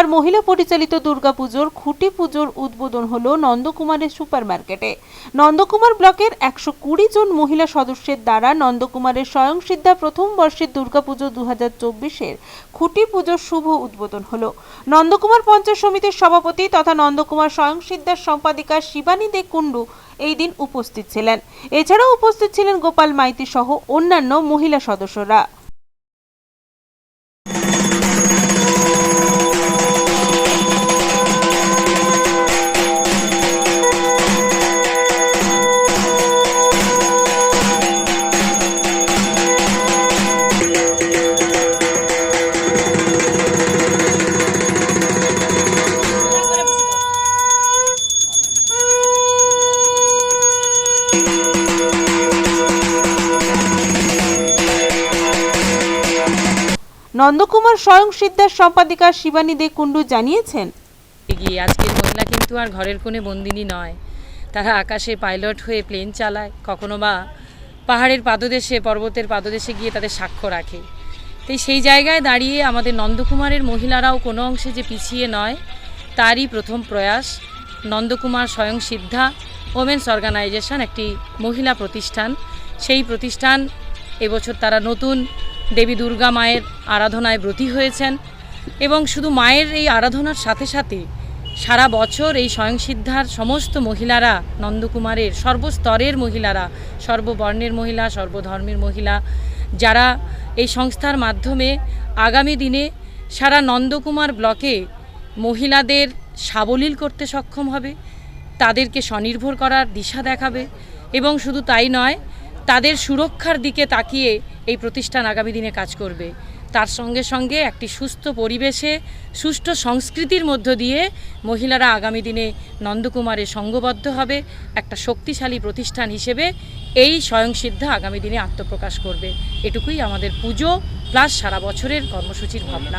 সোমবার মহিলা পরিচালিত দুর্গাপুজোর খুঁটি পুজোর উদ্বোধন হল নন্দকুমারের সুপার মার্কেটে নন্দকুমার ব্লকের একশো কুড়ি জন মহিলা সদস্যের দ্বারা নন্দকুমারের স্বয়ংসিদ্ধা প্রথম বর্ষের দুর্গাপুজো দু হাজার চব্বিশের খুঁটি পুজোর শুভ উদ্বোধন হল। নন্দকুমার পঞ্চায়েত সমিতির সভাপতি তথা নন্দকুমার স্বয়ংসিদ্ধার সম্পাদিকা শিবানী দে কুণ্ডু এই দিন উপস্থিত ছিলেন। এছাড়াও উপস্থিত ছিলেন গোপাল মাইতি সহ অন্যান্য মহিলা সদস্যরা। নন্দকুমার স্বয়ংসিদ্ধার সম্পাদিকা শিবানী দে কুণ্ডু জানিয়েছেন, এগিয়ে, আজকের মহিলা কিন্তু আর ঘরের কোণে বন্দিনী নয়। তারা আকাশে পাইলট হয়ে প্লেন চালায়, কখনো বা পাহাড়ের পাদদেশে, পর্বতের পাদদেশে গিয়ে তাদের সাক্ষ্য রাখে। তাই সেই জায়গায় দাঁড়িয়ে আমাদের নন্দকুমারের মহিলারাও কোনো অংশে যে পিছিয়ে নয়, তারই প্রথম প্রয়াস নন্দকুমার স্বয়ং সিদ্ধা, ওমেন্স অর্গানাইজেশন একটি মহিলা প্রতিষ্ঠান। সেই প্রতিষ্ঠান এবছর তারা নতুন দেবী দুর্গা মায়ের আরাধনায় ব্রতী হয়েছেন এবং শুধু মায়ের এই আরাধনার সাথে সাথে সারা বছর এই স্বয়ংসিদ্ধার সমস্ত মহিলারা, নন্দকুমারের সর্বস্তরের মহিলারা, সর্ববর্ণের মহিলা, সর্বধর্মের মহিলা, যারা এই সংস্থার মাধ্যমে আগামী দিনে সারা নন্দকুমার ব্লকে মহিলাদের সাবলীল করতে সক্ষম হবে, তাদেরকে স্বনির্ভর করার দিশা দেখাবে এবং শুধু তাই নয়, তাদের সুরক্ষার দিকে তাকিয়ে এই প্রতিষ্ঠান আগামী দিনে কাজ করবে। তার সঙ্গে সঙ্গে একটি সুস্থ পরিবেশে সুষ্ঠু সংস্কৃতির মধ্য দিয়ে মহিলারা আগামী দিনে নন্দকুমারে সঙ্গবদ্ধ হবে। একটা শক্তিশালী প্রতিষ্ঠান হিসেবে এই স্বয়ংসিদ্ধা আগামী দিনে আত্মপ্রকাশ করবে। এটুকুই আমাদের পুজো প্লাস সারা বছরের কর্মসূচির ভাবনা।